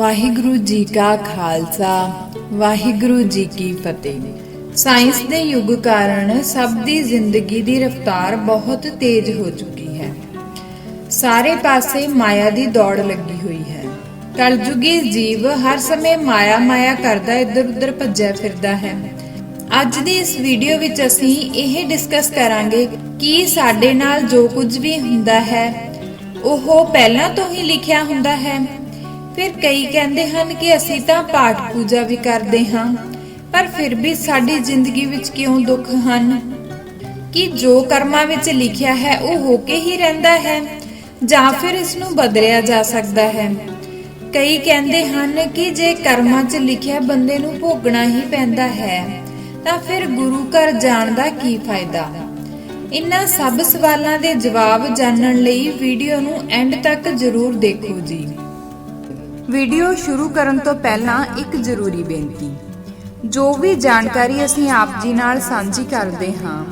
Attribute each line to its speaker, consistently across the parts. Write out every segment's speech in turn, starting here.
Speaker 1: ਵਾਹਿਗੁਰੂ ਜੀ ਕਾ ਖਾਲਸਾ, ਵਾਹਿਗੁਰੂ ਜੀ ਕੀ ਫਤਿਹ। ਸਾਇੰਸ ਦੇ ਯੁੱਗ ਕਾਰਨ ਸਭ ਦੀ ਜ਼ਿੰਦਗੀ ਦੀ ਰਫ਼ਤਾਰ ਬਹੁਤ ਤੇਜ਼ ਹੋ ਚੁੱਕੀ ਹੈ। ਸਾਰੇ ਪਾਸੇ ਮਾਇਆ ਦੀ ਦੌੜ ਲੱਗੀ ਹੋਈ ਹੈ। ਕਲਯੁਗੀ ਜੀਵ ਹਰ ਸਮੇਂ ਮਾਇਆ ਮਾਇਆ ਕਰਦਾ ਇੱਧਰ ਉੱਧਰ ਭੱਜਿਆ ਫਿਰਦਾ ਹੈ। ਅੱਜ ਦੀ ਇਸ ਵੀਡੀਓ ਵਿੱਚ ਅਸੀਂ ਇਹ ਡਿਸਕਸ ਕਰਾਂਗੇ ਕਿ ਸਾਡੇ ਨਾਲ ਜੋ ਕੁਝ ਵੀ ਹੁੰਦਾ ਹੈ, ਉਹ ਪਹਿਲਾਂ ਤੋਂ ਹੀ ਲਿਖਿਆ ਹੁੰਦਾ ਹੈ। ਫਿਰ ਕਈ ਕਹਿੰਦੇ ਹਨ ਕਿ ਅਸੀਂ ਤਾਂ ਪਾਠ ਪੂਜਾ ਵੀ ਕਰਦੇ ਹਾਂ, ਪਰ ਫਿਰ ਵੀ ਸਾਡੀ ਜ਼ਿੰਦਗੀ ਵਿੱਚ ਕਿਉਂ ਦੁੱਖ ਹਨ? ਕਿ ਜੋ ਕਰਮਾਂ ਵਿੱਚ ਲਿਖਿਆ ਹੈ ਉਹ ਹੋ ਕੇ ਹੀ ਰਹਿੰਦਾ ਹੈ, ਜਾਂ ਫਿਰ ਇਸ ਨੂੰ ਬਦਲਿਆ ਜਾ ਸਕਦਾ ਹੈ? ਕਈ ਕਹਿੰਦੇ ਹਨ ਕਿ ਜੇ ਕਰਮਾਂ 'ਚ ਲਿਖਿਆ ਬੰਦੇ ਨੂੰ ਭੋਗਣਾ ਹੀ ਪੈਂਦਾ ਹੈ, ਤਾਂ ਫਿਰ ਗੁਰੂ ਘਰ ਜਾਣ ਦਾ ਕੀ ਫਾਇਦਾ? ਇਨ੍ਹਾਂ ਸਭ ਸਵਾਲਾਂ ਦੇ ਜਵਾਬ ਜਾਣਨ ਲਈ ਵੀਡੀਓ ਨੂੰ ਐਂਡ ਤੱਕ ਜ਼ਰੂਰ ਦੇਖੋ ਜੀ। ਵੀਡੀਓ ਸ਼ੁਰੂ ਕਰਨ ਤੋਂ ਪਹਿਲਾਂ ਇੱਕ ਜ਼ਰੂਰੀ ਬੇਨਤੀ। ਜੋ ਵੀ ਜਾਣਕਾਰੀ ਅਸੀਂ ਆਪ ਜੀ ਨਾਲ ਸਾਂਝੀ ਕਰਦੇ ਹਾਂ,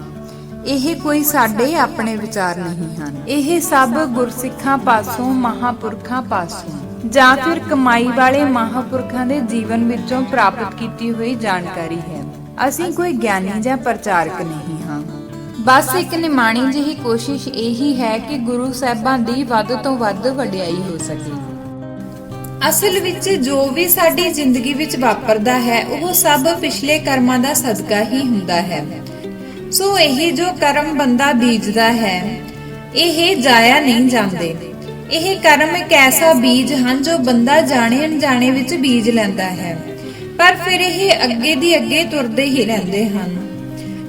Speaker 1: ਇਹ ਕੋਈ ਸਾਡੇ ਆਪਣੇ ਵਿਚਾਰ ਨਹੀਂ ਹਨ। ਇਹ ਸਭ ਗੁਰਸਿੱਖਾਂ ਪਾਸੋਂ, ਮਹਾਪੁਰਖਾਂ ਪਾਸੋਂ, ਜਾਂ ਫਿਰ ਕਮਾਈ ਵਾਲੇ ਮਹਾਪੁਰਖਾਂ ਦੇ ਜੀਵਨ ਵਿੱਚੋਂ ਪ੍ਰਾਪਤ ਕੀਤੀ ਹੋਈ ਜਾਣਕਾਰੀ ਹੈ। ਅਸੀਂ ਕੋਈ ਗਿਆਨੀ ਜਾਂ ਪ੍ਰਚਾਰਕ ਨਹੀਂ ਹਾਂ। ਬਸ ਇੱਕ ਨਿਮਾਣੀ ਜਿਹੀ ਕੋਸ਼ਿਸ਼ ਇਹੀ ਹੈ ਕਿ ਗੁਰੂ ਸਾਹਿਬਾਂ ਦੀ ਵੱਧ ਤੋਂ ਵੱਧ ਵਡਿਆਈ ਹੋ ਸਕੇ। ਅਸਲ ਵਿੱਚ ਜੋ ਵੀ ਸਾਡੀ ਜ਼ਿੰਦਗੀ ਵਿੱਚ ਵਾਪਰਦਾ ਹੈ, ਉਹ ਸਭ ਪਿਛਲੇ ਕਰਮਾਂ ਦਾ ਸਦਕਾ ਹੀ ਹੁੰਦਾ ਹੈ। ਸੋ ਇਹ ਜੋ ਕਰਮ ਬੰਦਾ ਬੀਜਦਾ ਹੈ, ਇਹ ਜਾਇਆ ਨਹੀਂ ਜਾਂਦੇ। ਇਹ ਕਰਮ ਇੱਕ ਐਸਾ ਬੀਜ ਹਨ ਜੋ ਬੰਦਾ ਜਾਣੇ ਅਣਜਾਣੇ ਵਿੱਚ ਬੀਜ ਲੈਂਦਾ ਹੈ, ਪਰ ਫਿਰ ਇਹ ਅੱਗੇ ਦੀ ਅੱਗੇ ਤੁਰਦੇ ਹੀ ਰਹਿੰਦੇ ਹਨ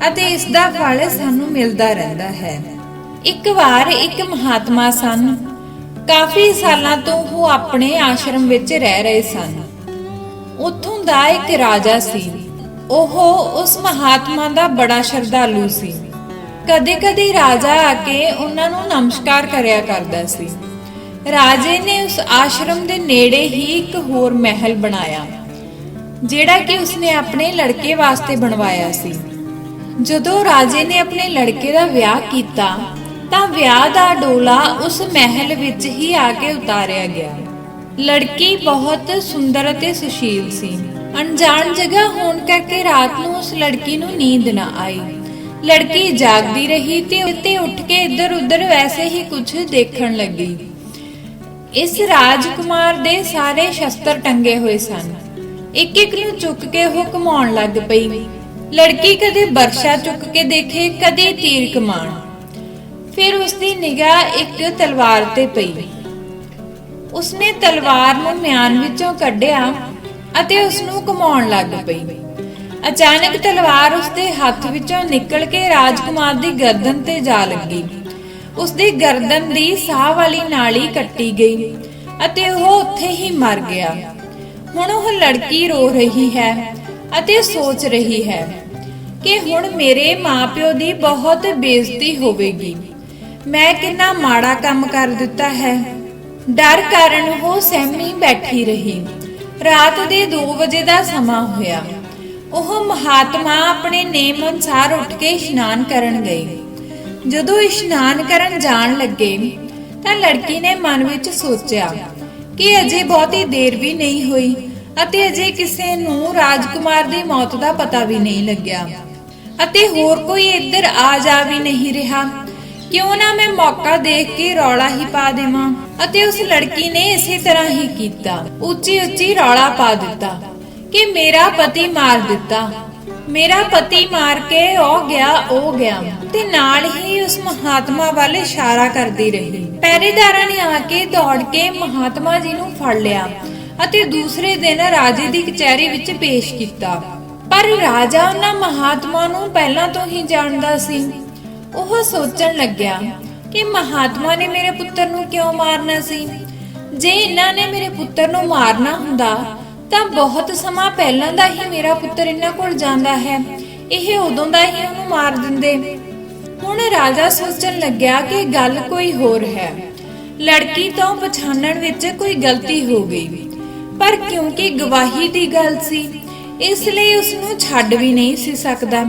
Speaker 1: ਅਤੇ ਇਸ ਦਾ ਫਲ ਸਾਨੂੰ ਮਿਲਦਾ ਰਹਿੰਦਾ ਹੈ। ਇੱਕ ਵਾਰ ਇੱਕ ਮਹਾਤਮਾ ਸਨ ਕਾਫੀ ਸਾਲਾਂ ਤੋਂ ਉਹ ਆਪਣੇ ਆਸ਼ਰਮ ਵਿੱਚ ਰਹਿ ਰਹੇ ਸਨ। ਉੱਥੋਂ ਦਾ ਇੱਕ ਰਾਜਾ ਸੀ। ਉਹ ਉਸ ਮਹਾਤਮਾ ਦਾ ਬੜਾ ਸ਼ਰਧਾਲੂ ਸੀ। ਕਦੇ-ਕਦੇ ਰਾਜਾ ਆ ਕੇ ਉਹਨਾਂ ਨੂੰ ਨਮਸਕਾਰ ਕਰਿਆ ਕਰਦਾ ਸੀ। ਰਾਜੇ ਨੇ ਉਸ ਆਸ਼ਰਮ ਦੇ ਨੇੜੇ ਹੀ ਇੱਕ ਹੋਰ ਮਹਿਲ ਬਣਾਇਆ, ਜਿਹੜਾ ਕਿ ਉਸਨੇ ਆਪਣੇ ਲੜਕੇ ਵਾਸਤੇ ਬਣਵਾਇਆ ਸੀ। ਜਦੋਂ ਰਾਜੇ ਨੇ ਆਪਣੇ ਲੜਕੇ ਦਾ ਵਿਆਹ ਕੀਤਾ ਤਾਂ ਵਿਆਹ ਦਾ ਡੋਲਾ ਉਸ ਮਹਿਲ ਵਿੱਚ ਹੀ ਆ ਕੇ ਉਤਾਰਿਆ ਗਿਆ। ਲੜਕੀ ਬਹੁਤ ਸੁੰਦਰ ਅਤੇ ਸੁਸ਼ੀਲ ਸੀ। ਅਣਜਾਣ ਜਗ੍ਹਾ ਹੋਣ ਕਰਕੇ ਰਾਤ ਨੂੰ ਉਸ ਲੜਕੀ ਨੂੰ ਨੀਂਦ ਨਾ ਆਈ। ਲੜਕੀ ਜਾਗਦੀ ਰਹੀ ਤੇ ਉੱਤੇ ਉੱਠ ਕੇ ਇੱਧਰ ਉੱਧਰ ਵੈਸੇ ਹੀ ਕੁਝ ਦੇਖਣ ਲੱਗੀ। ਇਸ ਰਾਜਕੁਮਾਰ ਦੇ ਸਾਰੇ ਸ਼ਸਤਰ ਟੰਗੇ ਹੋਏ ਸਨ। ਇੱਕ ਇੱਕ ਨੂੰ ਚੁੱਕ ਕੇ ਉਹ ਘਮਾਉਣ ਲੱਗ ਪਈ। ਲੜਕੀ ਕਦੇ ਬਰਸ਼ਾ ਚੁੱਕ ਕੇ ਦੇਖੇ, ਕਦੇ ਤੀਰ ਕਮਾਨ ਫਿਰ ਉਸ ਦੀ ਨਿਗਾਹ ਇੱਕ ਤਲਵਾਰ ਤੇ ਪਈ। ਉਸਨੇ ਤਲਵਾਰ ਨੂੰ ਮਿਆਨ ਵਿੱਚੋਂ ਕੱਢਿਆ ਅਤੇ ਉਸ ਨੂੰ ਘਮਾਉਣ ਲੱਗ ਪਈ। ਅਚਾਨਕ ਤਲਵਾਰ ਉਸਦੇ ਹੱਥ ਵਿੱਚੋਂ ਨਿਕਲ ਕੇ ਰਾਜਕੁਮਾਰ ਦੀ ਗਰਦਨ ਤੇ ਜਾ ਲੱਗੀ। ਉਸਦੀ ਗਰਦਨ ਦੀ ਸਾਹ ਵਾਲੀ ਨਾਲੀ ਕੱਟੀ ਗਈ ਅਤੇ ਉਹ ਉੱਥੇ ਹੀ ਮਰ ਗਿਆ। ਹੁਣ ਉਹ ਲੜਕੀ ਰੋ ਰਹੀ ਹੈ ਅਤੇ ਸੋਚ ਰਹੀ ਹੈ ਕਿ ਹੁਣ ਮੇਰੇ ਮਾਪਿਓ ਦੀ ਬਹੁਤ ਬੇਇੱਜ਼ਤੀ ਹੋਵੇਗੀ। ਮੈਂ ਕਿੰਨਾ ਮਾੜਾ ਕੰਮ ਕਰ ਦਿੱਤਾ ਹੈ। ਡਰ ਕਾਰਨ ਉਹ ਸਹਿਮੀ ਬੈਠੀ ਰਹੀ। ਰਾਤ ਦੇ 2 ਵਜੇ ਦਾ ਸਮਾਂ ਹੋਇਆ। ਉਹ ਮਹਾਤਮਾ ਆਪਣੇ ਨੇਮ ਅਨੁਸਾਰ ਉੱਠ ਕੇ ਇਸ਼ਨਾਨ ਕਰਨ ਗਏ ਜਦੋਂ ਇਸ਼ਨਾਨ ਕਰਨ ਜਾਣ ਲੱਗੇ, ਤਾਂ ਲੜਕੀ ਨੇ ਮਨ ਵਿੱਚ ਸੋਚਿਆ ਕਿ ਅਜੇ ਬਹੁਤੀ ਦੇਰ ਵੀ ਨਹੀਂ ਹੋਈ ਅਤੇ ਅਜੇ ਕਿਸੇ ਨੂੰ ਰਾਜਕੁਮਾਰ ਦੀ ਮੌਤ ਦਾ ਪਤਾ ਵੀ ਨਹੀਂ ਲੱਗਿਆ। ਅਤੇ ਹੋਰ ਕੋਈ ਇੱਧਰ ਆ ਜਾ ਵੀ ਨਹੀਂ ਰਿਹਾ। ਕਿਉਂ ਨਾ ਮੈਂ ਮੌਕਾ ਦੇਖ ਕੇ ਰੌਲਾ ਹੀ ਪਾ ਦੇਵਾਂ? ਅਤੇ ਉਸ ਲੜਕੀ ਨੇ ਇਸੇ ਤਰ੍ਹਾਂ ਹੀ ਕੀਤਾ। ਉੱਚੀ ਉੱਚੀ ਰੌਲਾ ਪਾ ਦਿੱਤਾ ਕਿ ਮੇਰਾ ਪਤੀ ਮਾਰ ਦਿੱਤਾ। ਮੇਰਾ ਪਤੀ ਮਾਰ ਕੇ ਉਹ ਗਿਆ ਉਹ ਗਿਆ। ਤੇ ਨਾਲ ਹੀ ਉਸ ਮਹਾਤਮਾ ਵੱਲ ਇਸ਼ਾਰਾ ਕਰਦੀ ਰਹੀ। ਪਹਿਰੇਦਾਰਾਂ ਨੇ ਆ ਕੇ ਦੌੜ ਕੇ ਮਹਾਤਮਾ ਜੀ ਨੂੰ ਫੜ ਲਿਆ ਅਤੇ ਦੂਸਰੇ ਦਿਨ ਰਾਜੇ ਦੀ ਕਚਹਿਰੀ ਵਿੱਚ ਪੇਸ਼ ਕੀਤਾ। ਪਰ ਰਾਜਾ ਉਹਨਾਂ ਮਹਾਤਮਾ ਨੂੰ ਪਹਿਲਾਂ ਤੋਂ ਹੀ ਜਾਣਦਾ ਸੀ। ਉਹ ਸੋਚਣ ਲੱਗਿਆ ਕਿ ਮਹਾਤਮਾ ਨੇ ਮੇਰੇ ਪੁੱਤਰ ਨੂੰ ਕਿਉਂ ਮਾਰਨਾ ਸੀ? ਜੇ ਇਹਨਾਂ ਨੇ ਮੇਰੇ ਪੁੱਤਰ ਨੂੰ ਮਾਰਨਾ ਹੁੰਦਾ, ਤਾਂ ਬਹੁਤ ਸਮਾਂ ਪਹਿਲਾਂ ਦਾ ਹੀ ਮੇਰਾ ਪੁੱਤਰ ਇਹਨਾਂ ਕੋਲ ਜਾਂਦਾ ਹੈ। ਇਹ ਉਦੋਂ ਦਾ ਹੀ ਉਹਨੂੰ ਮਾਰ ਦਿੰਦੇ। ਹੁਣ ਰਾਜਾ ਸੋਚਣ ਲੱਗਿਆ ਕਿ ਗੱਲ ਕੋਈ ਹੋਰ ਹੈ। ਲੜਕੀ ਤੋਂ ਪਛਾਣਨ ਵਿੱਚ ਕੋਈ ਗਲਤੀ ਹੋ ਗਈ। ਪਰ ਕਿਉਂਕਿ ਗਵਾਹੀ ਦੀ ਗੱਲ ਸੀ, ਇਸ ਲਈ ਉਸ ਨੂੰ ਛੱਡ ਵੀ ਨਹੀਂ ਸੀ ਸਕਦਾ।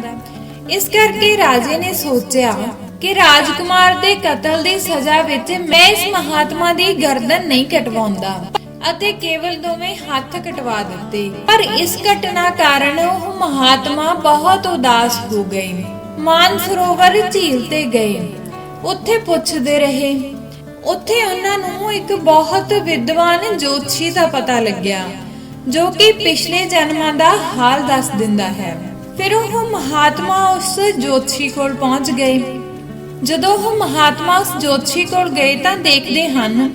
Speaker 1: ਇਸ ਕਰਕੇ ਰਾਜੇ ਨੇ ਸੋਚਿਆ ਕਿ ਰਾਜਕੁਮਾਰ ਦੇ ਕਤਲ ਦੀ ਸਜ਼ਾ ਵਿੱਚ ਮੈਂ ਇਸ ਮਹਾਤਮਾ ਦੀ ਗਰਦਨ ਨਹੀਂ ਕਟਵਾਉਂਦਾ ਅਤੇ ਕੇਵਲ ਦੋਵੇਂ ਹੱਥ ਕਟਵਾ ਦਿੱਤੇ। ਪਰ ਇਸ ਘਟਨਾ ਕਾਰਨ ਉਹ ਮਹਾਤਮਾ ਬਹੁਤ ਉਦਾਸ ਹੋ ਗਏ। ਮਾਨ ਸਰੋਵਰ ਝੀਲ ਤੇ ਗਏ। ਉੱਥੇ ਪੁੱਛਦੇ ਰਹੇ। ਉੱਥੇ ਉਹਨਾਂ ਨੂੰ ਇੱਕ ਬਹੁਤ ਵਿਦਵਾਨ ਜੋਤਸ਼ੀ ਦਾ ਪਤਾ ਲੱਗਿਆ, ਜੋ ਕਿ ਪਿਛਲੇ ਜਨਮਾਂ ਦਾ ਹਾਲ ਦੱਸ ਦਿੰਦਾ ਹੈ। ਫਿਰ ਉਹ ਮਹਾਤਮਾ ਉਸ ਜੋਤਸ਼ੀ ਕੋਲ ਪਹੁੰਚ ਗਏ। ਜਦੋਂ ਉਹ ਮਹਾਤਮਾ ਉਸ ਜੋਤਸ਼ੀ ਕੋਲ ਗਏ ਤਾਂ ਦੇਖਦੇ ਹਨ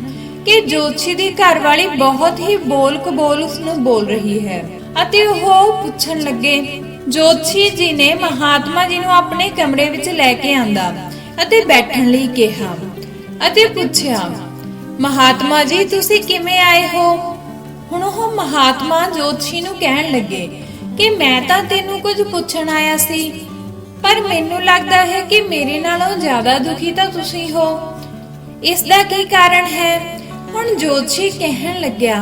Speaker 1: ਕਿ ਜੋਤਸ਼ੀ ਦੀ ਘਰਵਾਲੀ ਬਹੁਤ ਹੀ ਬੋਲ ਕਬੋਲ ਉਸ ਨੂੰ ਬੋਲ ਰਹੀ ਹੈ ਅਤੇ ਉਹ ਪੁੱਛਣ ਲੱਗੇ, ਜੋਤਸ਼ੀ ਜੀ ਨੇ ਮਹਾਤਮਾ ਜੀ ਨੂੰ ਆਪਣੇ ਕਮਰੇ ਵਿੱਚ ਲੈ ਕੇ ਆਂਦਾ ਅਤੇ ਬੈਠਣ ਲਈ ਕਿਹਾ ਅਤੇ ਪੁੱਛਿਆ, ਮਹਾਤਮਾ ਜੀ, ਤੁਸੀਂ ਕਿਵੇਂ ਆਏ ਹੋ? ਹੁਣ ਉਹ ਮਹਾਤਮਾ ਜੋਤਸ਼ੀ ਨੂੰ ਕਹਿਣ ਲੱਗੇ ਕਿ ਮੈਂ ਤਾਂ ਤੈਨੂੰ ਕੁਝ ਪੁੱਛਣ ਆਇਆ ਸੀ। ਪਰ ਮੈਨੂੰ ਲੱਗਦਾ ਹੈ ਕਿ ਮੇਰੇ ਨਾਲੋਂ ਜ਼ਿਆਦਾ ਦੁਖੀ ਤਾਂ ਤੁਸੀਂ ਹੋ। ਇਸ ਦਾ ਕੀ ਕਾਰਨ ਹੈ? ਹੁਣ ਜੋਤਸ਼ੀ ਕਹਿਣ ਲੱਗਿਆ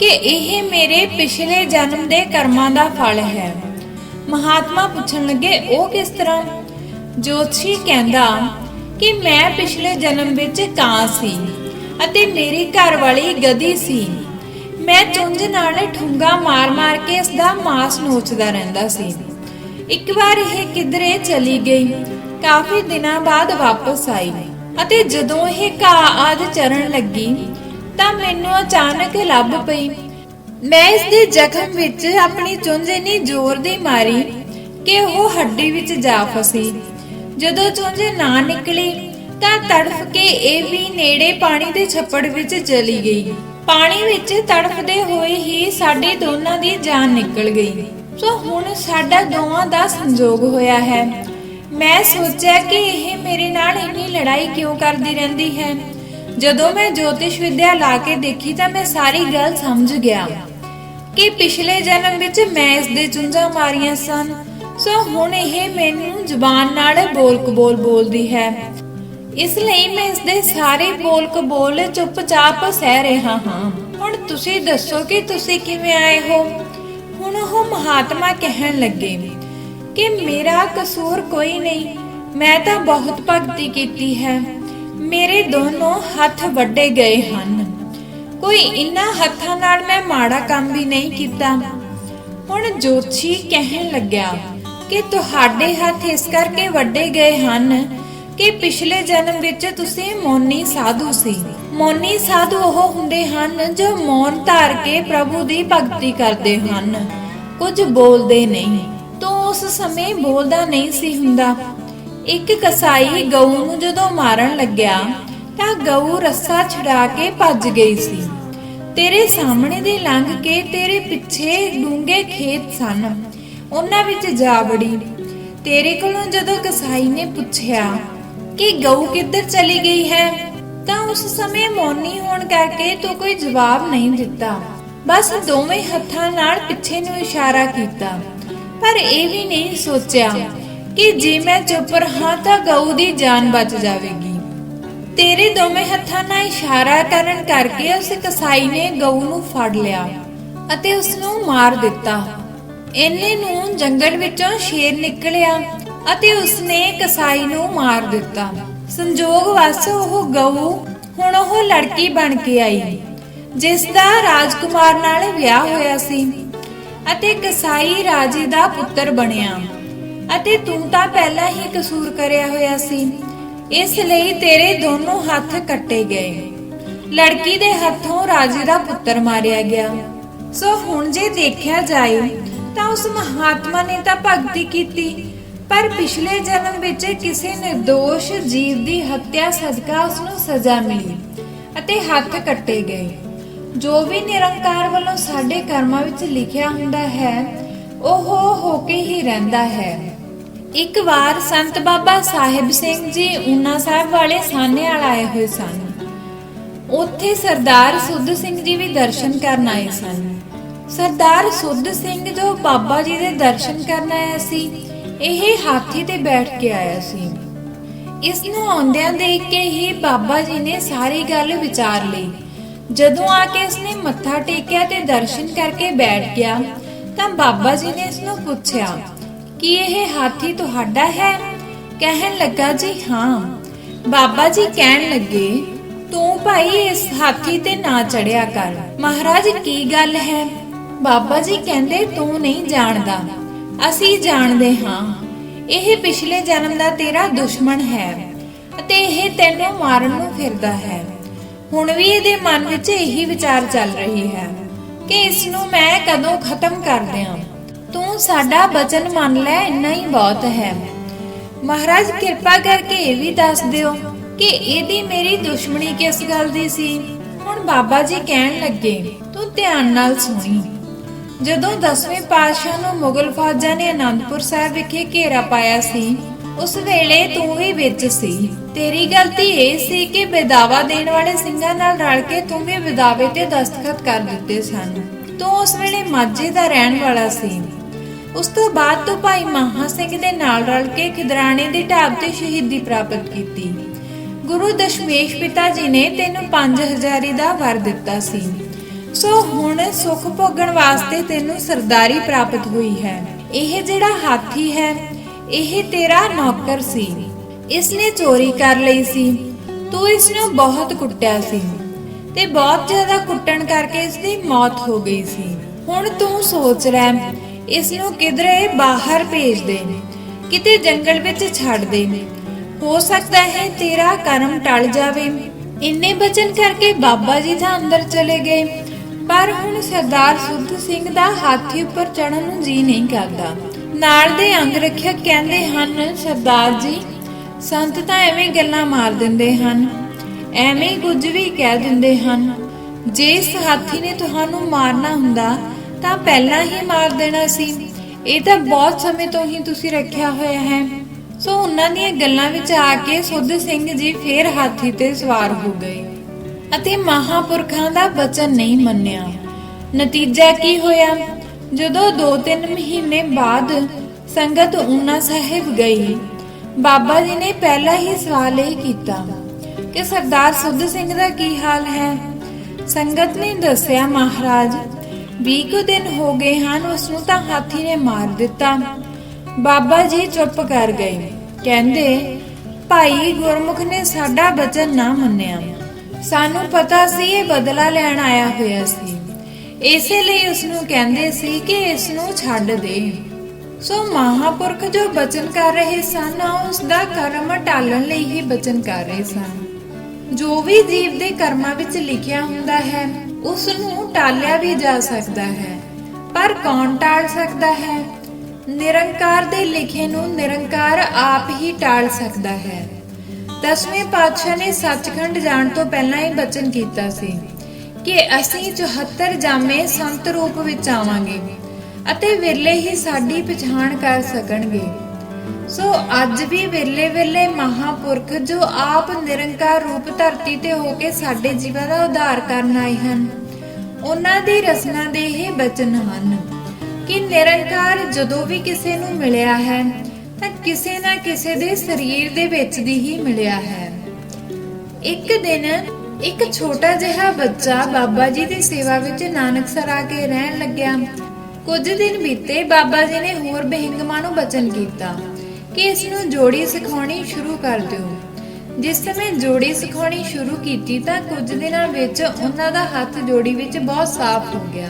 Speaker 1: ਕਿ ਇਹ ਮੇਰੇ ਪਿਛਲੇ ਜਨਮ ਦੇ ਕਰਮਾਂ ਦਾ ਫਲ ਹੈ। ਮਹਾਤਮਾ ਪੁੱਛਣ ਲੱਗੇ, ਉਹ ਕਿਸ ਤਰ੍ਹਾਂ? ਜੋਤਸ਼ੀ ਕਹਿੰਦਾ ਕਿ ਮੈਂ ਪਿਛਲੇ ਜਨਮ ਵਿੱਚ ਕਾਂ ਸੀ ਅਤੇ ਮੇਰੀ ਘਰ ਵਾਲੀ ਗਧੀ ਸੀ। ਮੈਂ ਚੁੰਝ ਨਾਲ ਠੁੰਗਾ ਮਾਰ-ਮਾਰ ਕੇ ਇਸ ਦਾ ਮਾਸ ਨੋਚਦਾ ਰਹਿੰਦਾ ਸੀ। ਇੱਕ ਵਾਰ ਇਹ ਕਿਧਰੇ ਚਲੀ ਗਈ। ਕਾਫੀ ਦਿਨਾਂ ਬਾਅਦ ਵਾਪਸ ਆਈ ਅਤੇ ਜਦੋਂ ਇਹ ਘਾਹ ਆਦ ਚਰਨ ਲੱਗੀ ਤਾਂ ਮੈਨੂੰ ਅਚਾਨਕ ਲੱਭ ਪਈ। ਮੈਂ ਇਸ ਦੇ ਜ਼ਖਮ ਵਿੱਚ ਆਪਣੀ ਚੁੰਝ ਇੰਨੀ ਜ਼ੋਰ ਦੀ ਮਾਰੀ ਕਿ ਉਹ ਹੱਡੀ ਵਿੱਚ ਜਾ ਫਸੀ। ਜਦੋਂ ਚੁੰਝ ਨਾ ਨਿਕਲੀ ਤਾਂ ਤੜਫ ਕੇ ਇਹ ਵੀ ਨੇੜੇ ਪਾਣੀ ਦੇ ਛੱਪੜ ਵਿੱਚ ਚਲੀ ਗਈ। ਪਾਣੀ ਵਿੱਚ ਤੜਫਦੇ ਹੋਏ ਹੀ ਸਾਡੇ ਦੋਨਾਂ ਦੀ ਜਾਨ ਨਿਕਲ ਗਈ। ਸੋ ਹੁਣ ਸਾਡਾ ਦੋਵਾਂ ਦਾ ਸੰਜੋਗ ਹੋਇਆ ਹੈ। ਮੈਂ ਸੋਚਿਆ ਕਿ ਇਹ ਮੇਰੇ ਨਾਲ ਇੰਨੀ ਲੜਾਈ ਕਿਉਂ ਕਰਦੀ ਰਹਿੰਦੀ ਹੈ? ਜਦੋਂ ਮੈਂ ਜੋਤਿਸ਼ ਵਿਦਿਆ ਲਾ ਕੇ ਦੇਖੀ ਤਾਂ ਮੈਂ ਸਾਰੀ ਗੱਲ ਸਮਝ ਗਿਆ ਕਿ ਪਿਛਲੇ ਜਨਮ ਵਿੱਚ ਮੈਂ ਇਸ ਦੇ ਚੁੰਝਾਂ ਮਾਰੀਆਂ ਸਨ। ਸੋ ਹੁਣ ਇਹ ਮੈਨੂੰ ਜ਼ੁਬਾਨ ਨਾਲ ਬੋਲ ਕਬੋਲ ਬੋਲਦੀ ਹੈ। ਇਸ ਲਈ ਮੈਂ ਇਸ ਦੇ ਸਾਰੇ ਬੋਲ ਕਬੋਲ ਚੁੱਪਚਾਪ ਸਹਿ ਰਿਹਾ ਹਾਂ। ਹੁਣ ਤੁਸੀਂ ਦੱਸੋ ਕਿ ਤੁਸੀਂ ਕਿਵੇਂ ਆਏ ਹੋ? ਹੁਣ ਉਹ ਮਹਾਤਮਾ ਕਹਿਣ ਲੱਗੇ ਕਿ ਮੇਰਾ ਕਸੂਰ ਕੋਈ ਨਹੀਂ, ਮੈਂ ਤਾਂ ਬਹੁਤ ਭਗਤੀ ਕੀਤੀ ਹੈ। ਮੇਰੇ ਦੋਨੋਂ ਹੱਥ ਵੱਡੇ ਗਏ ਹਨ। ਕੋਈ ਇਨ੍ਹਾਂ ਹੱਥਾਂ ਨਾਲ ਮੈਂ ਮਾੜਾ ਕੰਮ ਵੀ ਨਹੀਂ ਕੀਤਾ। ਹੁਣ ਜੋਸ਼ੀ ਕਹਿਣ ਲੱਗਿਆ ਕਿ ਤੁਹਾਡੇ ਹੱਥ ਇਸ ਕਰਕੇ ਵੱਡੇ ਗਏ ਹਨ ਕਿ ਪਿਛਲੇ ਜਨਮ ਵਿੱਚ ਤੁਸੀਂ ਮੌਨੀ ਸਾਧੂ ਸੀ। ਮੌਨੀ ਸਾਧੂ ਉਹ ਹੁੰਦੇ ਹਨ ਜੋ ਮੌਨ ਧਾਰ ਕੇ ਪ੍ਰਭੂ ਦੀ ਭਗਤੀ ਕਰਦੇ ਹਨ। ਕੁਝ ਬੋਲਦੇ ਨਹੀਂ। ਤੂੰ ਉਸ ਸਮੇਂ ਬੋਲਦਾ ਨਹੀਂ ਸੀ ਹੁੰਦਾ। ਇੱਕ ਕਸਾਈ ਗਊ ਨੂੰ ਜਦੋਂ ਮਾਰਨ ਲੱਗਿਆ, ਤਾਂ ਗਊ ਰੱਸਾ ਛੁਡਾ ਕੇ ਭੱਜ ਗਈ ਸੀ। ਤੇਰੇ ਸਾਹਮਣੇ ਦੇ ਲੰਘ ਕੇ ਤੇਰੇ ਪਿੱਛੇ ਡੂੰਘੇ ਖੇਤ ਸਨ। ਉਹਨਾਂ ਵਿੱਚ ਜਾ ਵੜੀ। ਤੇਰੇ ਕੋਲੋਂ ਜਦੋਂ ਕਸਾਈ ਨੇ ਪੁੱਛਿਆ ਕਿ ਗਊ ਕਿੱਧਰ ਚਲੀ ਗਈ ਹੈ? ਤਾਂ ਉਸ ਸਮੇਂ ਮੌਨੀ ਹੋਣ ਕਰਕੇ ਤੂੰ ਕੋਈ ਜਵਾਬ ਨਹੀਂ ਦਿੱਤਾ। ਬਸ ਦੋਵੇਂ ਹੱਥਾਂ ਨਾਲ ਪਿੱਛੇ ਨੂੰ ਇਸ਼ਾਰਾ ਕੀਤਾ। ਪਰ ਇਹ ਵੀ ਨਹੀਂ ਸੋਚਿਆ ਕਿ ਜੇ ਮੈਂ ਚੁੱਪ ਰਹਾ ਤਾਂ ਗਊ ਦੀ ਜਾਨ ਬਚ ਜਾਵੇਗੀ। ਤੇਰੇ ਦੋਵੇਂ ਹੱਥਾਂ ਨਾਲ ਇਸ਼ਾਰਾ ਕਰਨ ਕਰਕੇ ਉਸ ਕਸਾਈ ਨੇ ਗਊ ਨੂੰ ਫੜ ਲਿਆ ਅਤੇ ਉਸ ਨੂੰ ਮਾਰ ਦਿੱਤਾ। ਇੰਨੇ ਨੂੰ ਜੰਗਲ ਵਿੱਚੋਂ ਸ਼ੇਰ ਨਿਕਲਿਆ ਅਤੇ ਉਸਨੇ ਕਸਾਈ ਨੂੰ ਮਾਰ ਦਿੱਤਾ। ਸੰਜੋਗ ਵਸ ਉਹ ਗਊ, ਹੁਣ ਉਹ ਲੜਕੀ ਬਣ ਕੇ ਆਈ ਜਿਸ ਦਾ ਰਾਜਕੁਮਾਰ ਨਾਲ ਵਿਆਹ ਹੋਇਆ ਸੀ ਅਤੇ ਕਸਾਈ ਰਾਜੇ ਦਾ ਪੁੱਤਰ ਬਣਿਆ। ਅਤੇ ਤੂੰ ਤਾਂ ਪਹਿਲਾਂ ਹੀ ਕਸੂਰ ਕਰਿਆ ਹੋਇਆ ਸੀ, ਇਸ ਲਈ ਤੇਰੇ ਦੋਨੋਂ ਹੱਥ ਕੱਟੇ ਗਏ। ਲੜਕੀ ਦੇ ਹੱਥੋਂ ਰਾਜੇ ਦਾ ਪੁੱਤਰ ਮਾਰਿਆ ਗਿਆ। ਸੋ ਹੁਣ ਜੇ ਦੇਖਿਆ ਜਾਏ ਤਾਂ ਉਸ ਮਹਾਤਮਾ ਨੇ ਤਾਂ ਭਗਤੀ ਕੀਤੀ ਪਰ ਪਿਛਲੇ ਜਨਮ ਵਿੱਚ ਕਿਸੇ ਨਿਰਦੋਸ਼ ਜੀਵ ਦੀ ਹੱਤਿਆ ਸਦਕਾ ਉਸ ਨੂੰ ਸਜ਼ਾ ਮਿਲੀ ਅਤੇ ਹੱਥ ਕੱਟੇ ਗਏ। ਜੋ ਵੀ ਨਿਰੰਕਾਰ ਵੱਲੋਂ ਸਾਡੇ ਕਰਮਾਂ ਵਿੱਚ ਲਿਖਿਆ ਹੁੰਦਾ ਹੈ, ਉਹ ਹੋ ਕੇ ਹੀ ਰਹਿੰਦਾ ਹੈ। ਇੱਕ ਵਾਰ ਸੰਤ ਬਾਬਾ ਸਾਹਿਬ ਸਿੰਘ ਜੀ ਊਨਾ ਸਾਹਿਬ ਵਾਲੇ ਸਾਹਨੇਵਾਲ ਆਏ ਹੋਏ ਸਨ। ਉੱਥੇ ਸਰਦਾਰ ਸੁੱਧ ਸਿੰਘ ਜੀ ਵੀ ਦਰਸ਼ਨ ਕਰਨ ਆਏ ਸਨ। ਸਰਦਾਰ ਸੁੱਧ ਸਿੰਘ ਜੋ ਬਾਬਾ ਜੀ ਦੇ ਦਰਸ਼ਨ ਕਰਨ ਆਇਆ ਸੀ ਇਹ ਹਾਥੀ ਤੇ ਬੈਠ ਕੇ ਆਇਆ ਸੀ। ਇਸ ਨੂੰ ਆਉਂਦਿਆਂ ਦੇਖ ਕੇ ਹੀ ਬਾਬਾ ਜੀ ਨੇ ਸਾਰੀ ਗੱਲ ਵਿਚਾਰ ਲਈ। ਜਦੋਂ ਆ ਕੇ ਇਸਨੇ ਮੱਥਾ ਟੇਕਿਆ ਤੇ ਦਰਸ਼ਨ ਕਰਕੇ ਬੈਠ ਗਿਆ, ਤਾਂ ਬਾਬਾ ਜੀ ਨੇ ਇਸ ਨੂੰ ਪੁੱਛਿਆ, ਕਿ ਇਹ ਹਾਥੀ ਤੁਹਾਡਾ ਹੈ? ਕਹਿਣ ਲੱਗਾ, ਜੀ ਹਾਂ। ਬਾਬਾ ਜੀ ਕਹਿਣ ਲੱਗੇ, ਤੂੰ ਭਾਈ ਇਸ ਹਾਥੀ ਤੇ ਨਾ ਚੜਿਆ ਕਰ। ਮਹਾਰਾਜ, ਕੀ ਗੱਲ ਹੈ? ਬਾਬਾ ਜੀ ਕਹਿੰਦੇ, ਤੂੰ ਨਹੀਂ ਜਾਣਦਾ। ਅਸੀਂ ਜਾਣਦੇ ਹਾਂ, ਇਹ ਪਿਛਲੇ ਜਨਮ ਦਾ ਤੇਰਾ ਦੁਸ਼ਮਣ ਹੈ ਅਤੇ ਇਹ ਤੈਨੂੰ ਮਾਰਨ ਨੂੰ ਫਿਰਦਾ ਹੈ। ਹੁਣ ਵੀ ਇਹਦੇ ਮਨ ਵਿੱਚ ਇਹੀ ਵਿਚਾਰ ਚੱਲ ਰਹੀ ਹੈ ਕਿ ਇਸ ਨੂੰ ਮੈਂ ਕਦੋਂ ਖਤਮ ਕਰ ਦਿਆਂ। ਤੂੰ ਸਾਡਾ ਬਚਨ ਮੰਨ ਲੈ, ਇੰਨਾ ਹੀ ਬਹੁਤ ਹੈ। ਮਹਾਰਾਜ, ਕਿਰਪਾ ਕਰਕੇ ਇਹ ਵੀ ਦੱਸ ਦਿਓ ਕਿ ਇਹਦੀ ਮੇਰੀ ਦੁਸ਼ਮਣੀ ਕਿਸ ਗੱਲ ਦੀ ਸੀ? ਹੁਣ ਬਾਬਾ ਜੀ ਕਹਿਣ ਲੱਗੇ, ਤੂੰ ਧਿਆਨ ਨਾਲ ਸੁਣੀ। ਜਦੋਂ 10ਵੇਂ ਪਾਤਸ਼ਾਹ ਨੂੰ ਮੁਗਲ ਫੌਜਾਂ ਨੇ ਅਨੰਦਪੁਰ ਸਾਹਿਬ ਵਿਖੇ ਘੇਰਾ ਪਾਇਆ ਸੀ, ਉਸ ਵੇਲੇ ਤੂੰ ਵੀ ਵਿੱਚ ਸੀ। ਤੇਰੀ ਗਲਤੀ ਇਹ ਸੀ ਕਿ ਵਿਦਾਵਾ ਦੇਣ ਵਾਲੇ ਸਿੰਘਾਂ ਨਾਲ ਰਲ ਕੇ ਤੂੰ ਵੀ ਵਿਦਾਵੇ ਤੇ ਦਸਤਖਤ ਕਰ ਦਿੱਤੇ ਸਨ। ਤੂੰ ਉਸ ਵੇਲੇ ਮਾਝੇ ਦਾ ਰਹਿਣ ਵਾਲਾ ਸੀ। ਉਸ ਤੋਂ ਬਾਅਦ ਤੂੰ ਭਾਈ ਮਹਾ ਸਿੰਘ ਦੇ ਨਾਲ ਰਲ ਕੇ ਖਿਦਰਾਣੇ ਦੀ ਢਾਬ ਤੇ ਸ਼ਹੀਦੀ ਪ੍ਰਾਪਤ ਕੀਤੀ। ਗੁਰੂ ਦਸ਼ਮੇਸ਼ ਪਿਤਾ ਜੀ ਨੇ ਤੈਨੂੰ 5000 ਦਾ ਵਰ ਦਿੱਤਾ ਸੀ। ਸੋ ਹੁਣ ਸੁਖ ਭੋਗਣ ਵਾਸਤੇ ਤੈਨੂੰ ਸਰਦਾਰੀ ਪ੍ਰਾਪਤ ਹੋਈ ਹੈ। ਇਹ ਜਿਹੜਾ ਹਾਥੀ ਹੈ, ਇਹ ਤੇਰਾ ਨੌਕਰ ਸੀ। ਇਸ ਨੇ ਚੋਰੀ ਕਰ ਲਈ ਸੀ। ਤੂੰ ਇਸ ਨੂੰ ਬਹੁਤ ਕੁੱਟਿਆ ਸੀ ਤੇ ਬਹੁਤ ਜ਼ਿਆਦਾ ਕੁੱਟਣ ਕਰਕੇ ਇਸ ਦੀ ਮੌਤ ਹੋ ਗਈ ਸੀ। ਹੁਣ ਤੂੰ ਸੋਚ ਲੈ ਇਸ ਨੂੰ ਕਿਧਰੇ ਬਾਹਰ ਭੇਜ ਦੇ, ਕਿਤੇ ਜੰਗਲ ਵਿੱਚ ਛੱਡ ਦੇ। ਹੋ ਸਕਦਾ ਹੈ ਤੇਰਾ ਕਰਮ ਟਲ ਜਾਵੇ। ਇੰਨੇ ਬਚਨ ਕਰਕੇ ਬਾਬਾ ਜੀ ਤਾਂ ਅੰਦਰ ਚਲੇ ਗਏ। ਪਰ ਹੁਣ ਸਰਦਾਰ ਸੁੱਧ ਸਿੰਘ ਦਾ ਹਾਥੀ ਉੱਪਰ ਚੜਨ ਨੂੰ ਜੀ ਨਹੀਂ ਕਰਦਾ। ਨਾਲ ਦੇ ਅੰਗ ਰੱਖਿਅਕ ਕਹਿੰਦੇ ਹਨ, ਸਰਦਾਰ ਜੀ, ਸੰਤ ਤਾਂ ਐਵੇਂ ਗੱਲਾਂ ਮਾਰ ਦਿੰਦੇ ਹਨ, ਐਵੇਂ ਕੁਝ ਵੀ ਕਹਿ ਦਿੰਦੇ ਹਨ। ਜੇ ਇਸ ਹਾਥੀ ਨੇ ਤੁਹਾਨੂੰ ਮਾਰਨਾ ਹੁੰਦਾ, ਤਾਂ ਪਹਿਲਾਂ ਹੀ ਮਾਰ ਦੇਣਾ ਸੀ। ਇਹ ਤਾਂ ਬਹੁਤ ਸਮੇਂ ਤੋਂ ਹੀ ਤੁਸੀਂ ਰੱਖਿਆ ਹੋਇਆ ਹੈ। ਸੋ ਉਹਨਾਂ ਦੀਆਂ ਗੱਲਾਂ ਵਿੱਚ ਆ ਕੇ ਸੁੱਧ ਸਿੰਘ ਜੀ ਫੇਰ ਹਾਥੀ ਤੇ ਸਵਾਰ ਹੋ ਗਏ। ਅਤੇ ਮਹਾਪੁਰਖਾਂ ਦਾ ਬਚਨ ਨਹੀਂ ਮੰਨਿਆ। ਨਤੀਜਾ ਕੀ ਹੋਇਆ? ਜਦੋਂ 2-3 ਮਹੀਨੇ ਬਾਅਦ ਸੰਗਤ ਊਨਾ ਸਾਹਿਬ ਗਈ, ਬਾਬਾ ਜੀ ਨੇ ਪਹਿਲਾਂ ਹੀ ਸਵਾਲ ਇਹ ਕੀਤਾ ਕਿ ਸਰਦਾਰ ਸੁੱਧ ਸਿੰਘ ਦਾ ਕੀ ਹਾਲ ਹੈ? ਸੰਗਤ ਨੇ ਦੱਸਿਆ, ਮਹਾਰਾਜ 20 ਕੁ ਦਿਨ ਹੋ ਗਏ ਹਨ ਉਸ ਨੂੰ ਤਾਂ ਹਾਥੀ ਨੇ ਮਾਰ ਦਿੱਤਾ। ਬਾਬਾ ਜੀ ਚੁੱਪ ਕਰ ਗਏ। ਕਹਿੰਦੇ, ਭਾਈ ਗੁਰਮੁਖ ਨੇ ਸਾਡਾ ਬਚਨ ਨਾ ਮੰਨਿਆ। ਸਾਨੂੰ ਪਤਾ ਸੀ, ਇਹ ਬਦਲਾ ਲੈਣ ਆਇਆ ਹੋਇਆ ਸੀ। ਇਸੇ ਲਈ ਉਸ ਨੂੰ ਕਹਿੰਦੇ ਸੀ ਕਿ ਇਸ ਨੂੰ ਛੱਡ ਦੇ। ਸੋ ਮਹਾਪੁਰਖ ਜੋ ਬਚਨ ਕਰ ਰਹੇ ਸਨ ਉਸ ਦਾ ਕਰਮ ਟਾਲਣ ਲਈ ਹੀ ਬਚਨ ਕਰ ਰਹੇ ਸਨ। ਜੋ ਵੀ ਜੀਵ ਦੇ ਕਰਮਾਂ ਵਿੱਚ ਲਿਖਿਆ ਹੁੰਦਾ ਹੈ ਉਸ ਨੂੰ ਟਾਲਿਆ ਵੀ ਜਾ ਸਕਦਾ ਹੈ। ਪਰ ਕੌਣ ਟਾਲ ਸਕਦਾ ਹੈ? ਨਿਰੰਕਾਰ ਦੇ ਲਿਖੇ ਨੂੰ ਨਿਰੰਕਾਰ ਆਪ ਹੀ ਟਾਲ ਸਕਦਾ ਹੈ। ਦਸਵੇਂ ਪਾਤਸ਼ਾਹ ਨੇ ਸੱਚਖੰਡ ਜਾਣ ਤੋਂ ਪਹਿਲਾਂ ਹੀ ਬਚਨ ਕੀਤਾ ਸੀ ਕਿ ਅਸੀਂ 74 ਜਾਮੇ ਸੰਤ ਰੂਪ ਵਿੱਚ ਆਵਾਂਗੇ ਅਤੇ ਵਿਰਲੇ ਹੀ ਸਾਡੀ ਪਛਾਣ ਕਰ ਸਕਣਗੇ। ਸੋ ਅੱਜ ਵੀ ਵਿਰਲੇ ਵਿਰਲੇ ਮਹਾਪੁਰਖ ਜੋ ਆਪ ਨਿਰੰਕਾਰ ਰੂਪ ਧਰਤੀ ਤੇ ਹੋ ਕੇ ਸਾਡੇ ਜੀਵਾਂ ਦਾ ਉਧਾਰ ਕਰਨ ਆਏ ਹਨ, ਉਹਨਾਂ ਦੀ ਰਸਨਾ ਦੇ ਇਹ ਬਚਨ ਹਨ ਕਿ ਨਿਰੰਕਾਰ ਜਦੋਂ ਵੀ ਕਿਸੇ ਨੂੰ ਮਿਲਿਆ ਹੈ ਤਾਂ ਕਿਸੇ ਨਾ ਕਿਸੇ ਦੇ ਸਰੀਰ ਦੇ ਵਿੱਚ ਦੀ ਹੀ ਮਿਲਿਆ ਹੈ। ਇੱਕ ਦਿਨ ਇੱਕ ਛੋਟਾ ਜਿਹਾ ਬੱਚਾ ਬਾਬਾ ਜੀ ਦੀ ਸੇਵਾ ਵਿੱਚ ਨਾਨਕਸਰ ਆ ਕੇ ਰਹਿਣ ਲੱਗਿਆ। ਕੁਝ ਦਿਨ ਬੀਤੇ ਬਾਬਾ ਜੀ ਨੇ ਹੋਰ ਬਹਿੰਗਮਾਂ ਨੂੰ ਬਚਨ ਕੀਤਾ ਕਿ ਇਸ ਨੂੰ ਜੋੜੀ ਸਿਖਾਉਣੀ ਸ਼ੁਰੂ ਕਰ ਦਿਓ। ਜਿਸ ਸਮੇਂ ਜੋੜੀ ਸਿਖਾਉਣੀ ਸ਼ੁਰੂ ਕੀਤੀ ਤਾਂ ਕੁਝ ਦਿਨਾਂ ਵਿੱਚ ਉਹਨਾਂ ਦਾ ਹੱਥ ਜੋੜੀ ਵਿੱਚ ਬਹੁਤ ਸਾਫ਼ ਹੋ ਗਿਆ।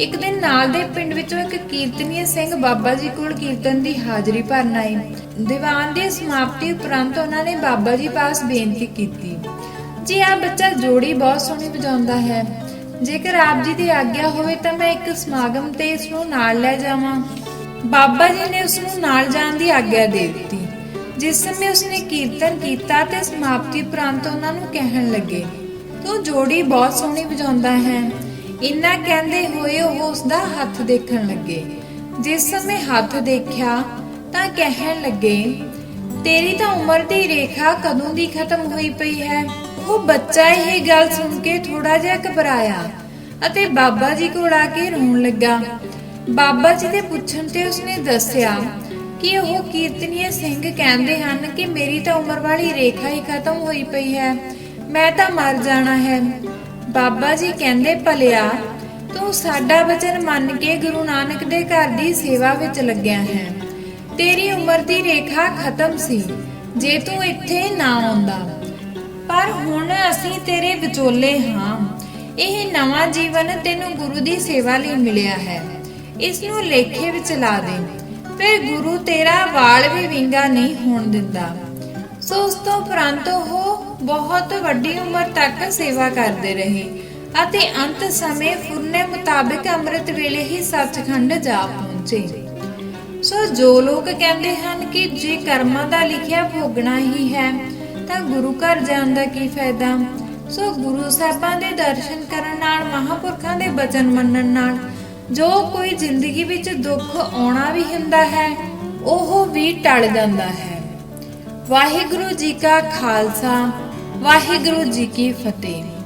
Speaker 1: ਇੱਕ ਦਿਨ ਨਾਲ ਦੇ ਪਿੰਡ ਵਿੱਚੋਂ ਇੱਕ ਕੀਰਤਨੀय ਸਿੰਘ ਬਾਬਾ ਜੀ ਕੋਲ ਕੀਰਤਨ ਦੀ ਹਾਜ਼ਰੀ ਭਰਨ ਆਏ। ਦੀਵਾਨ ਦੀ ਸਮਾਪਤੀ ਉਪਰੰਤ ਉਹਨਾਂ ਨੇ ਬਾਬਾ ਜੀ ਪਾਸ ਬੇਨਤੀ ਕੀਤੀ। ਜੀ ਆ ਬੱਚਾ ਜੋੜੀ ਬਹੁਤ ਸੋਹਣੀ ਵਜਾਉਂਦਾ ਹੈ। ਜੇਕਰ ਆਪ ਜੀ ਦੀ ਆਗਿਆ ਹੋਵੇ ਤਾਂ ਮੈਂ ਇੱਕ ਸਮਾਗਮ ਤੇ ਇਸ ਨੂੰ ਨਾਲ ਲੈ ਜਾਵਾਂ। ਬਾਬਾ ਜੀ ਨੇ ਉਸ ਨੂੰ ਨਾਲ ਜਾਣ ਦੀ ਆਗਿਆ ਦੇ ਦਿੱਤੀ। ਜਿਸ ਸਮੇਂ ਉਸਨੇ ਕੀਰਤਨ ਕੀਤਾ ਤੇ ਸਮਾਪਤੀ ਉਪਰੰਤ ਉਹਨਾਂ ਨੂੰ ਕਹਿਣ ਲੱਗੇ, ਤੂੰ ਜੋੜੀ ਬਹੁਤ ਸੋਹਣੀ ਵਜਾਉਂਦਾ ਹੈ। ਇੰਨਾ ਕਹਿੰਦੇ ਹੋਏ ਉਹ ਉਸ ਦਾ ਹੱਥ ਦੇਖਣ ਲੱਗੇ। ਜਿਸ ਸਮੇਂ ਹੱਥ ਦੇਖਿਆ ਤਾਂ ਕਹਿਣ ਲੱਗੇ, ਤੇਰੀ ਤਾਂ ਉਮਰ ਦੀ ਰੇਖਾ ਕਦੋਂ ਦੀ ਖਤਮ ਹੋਈ ਪਈ ਹੈ? ਉਹ ਬੱਚਾ ਇਹ ਗੱਲ ਸੁਣ ਕੇ ਥੋੜਾ ਜਿਹਾ ਘਬਰਾਇਆ ਅਤੇ ਬਾਬਾ ਜੀ ਕੋਲ ਆ ਕੇ ਰੋਣ ਲੱਗਾ। ਬਾਬਾ ਜੀ ਦੇ ਪੁੱਛਣ ਤੇ ਉਸਨੇ ਦੱਸਿਆ ਕਿ ਉਹ ਕੀਰਤਨੀय ਸਿੰਘ ਕਹਿੰਦੇ ਹਨ ਕਿ ਮੇਰੀ ਤਾਂ ਉਮਰ ਵਾਲੀ ਰੇਖਾ ਹੀ ਖਤਮ ਹੋਈ ਪਈ ਹੈ। ਮੈਂ ਤਾਂ ਮਰ ਜਾਣਾ ਹੈ। ਬਾਬਾ ਜੀ ਕਹਿੰਦੇ, ਭਲਿਆ, ਤੂੰ ਸਾਡਾ ਵਚਨ ਮੰਨ ਕੇ ਗੁਰੂ ਨਾਨਕ ਦੇ ਘਰ ਦੀ ਸੇਵਾ ਵਿੱਚ ਲੱਗਿਆ ਹੈ। ਤੇਰੀ ਉਮਰ ਦੀ ਰੇਖਾ ਖਤਮ ਸੀ, ਜੇ ਤੂੰ ਇੱਥੇ ਨਾ ਆਉਂਦਾ। ਪਰ ਹੁਣ ਅਸੀਂ ਤੇਰੇ ਵਿਚੋਲੇ ਹਾਂ। ਇਹ ਨਵਾਂ ਜੀਵਨ ਤੈਨੂੰ ਗੁਰੂ ਦੀ ਸੇਵਾ ਲਈ ਮਿਲਿਆ ਹੈ। ਇਸ ਨੂੰ ਲੇਖੇ ਵਿੱਚ ਲਾ ਦੇ। ਫਿਰ ਗੁਰੂ ਤੇਰਾ ਵਾਲ ਵੀ ਵਿੰਗਾ ਨਹੀਂ ਹੋਣ ਦਿੰਦਾ। ਸੋ ਉਸ ਤੋਂ ਉਪਰੰਤ ਉਹ ਬਹੁਤ ਵੱਡੀ ਉਮਰ ਤੱਕ ਸੇਵਾ ਕਰਦੇ ਰਹੇ ਅਤੇ ਅੰਤ ਸਮੇਂ ਫੁਰਨੇ ਮੁਤਾਬਕ ਅੰਮ੍ਰਿਤ ਵੇਲੇ ਹੀ ਸੱਚਖੰਡ ਜਾ ਪਹੁੰਚੇ। ਸੋ ਜੋ ਲੋਕ ਕਹਿੰਦੇ ਹਨ ਕਿ ਜੇ ਕਰਮਾਂ ਦਾ ਲਿਖਿਆ ਭੋਗਣਾ ਹੀ ਹੈ, ਤਾਂ ਗੁਰੂ ਘਰ ਜਾਣ ਦਾ ਕੀ ਫਾਇਦਾ? ਸੋ ਗੁਰੂ ਸਾਹਿਬਾਂ ਦੇ ਦਰਸ਼ਨ ਕਰਨ ਨਾਲ, ਮਹਾਪੁਰਖਾਂ ਦੇ ਬਚਨ ਮੰਨਣ ਨਾਲ, ਜੋ ਕੋਈ ਜ਼ਿੰਦਗੀ ਵਿੱਚ ਦੁੱਖ ਆਉਣਾ ਵੀ ਹੁੰਦਾ ਹੈ, ਉਹ ਵੀ ਟਲ ਜਾਂਦਾ ਹੈ। ਵਾਹਿਗੁਰੂ ਜੀ ਕਾ ਖਾਲਸਾ ਵਾਹਿਗੁਰੂ ਜੀ ਕੀ ਫਤਿਹ।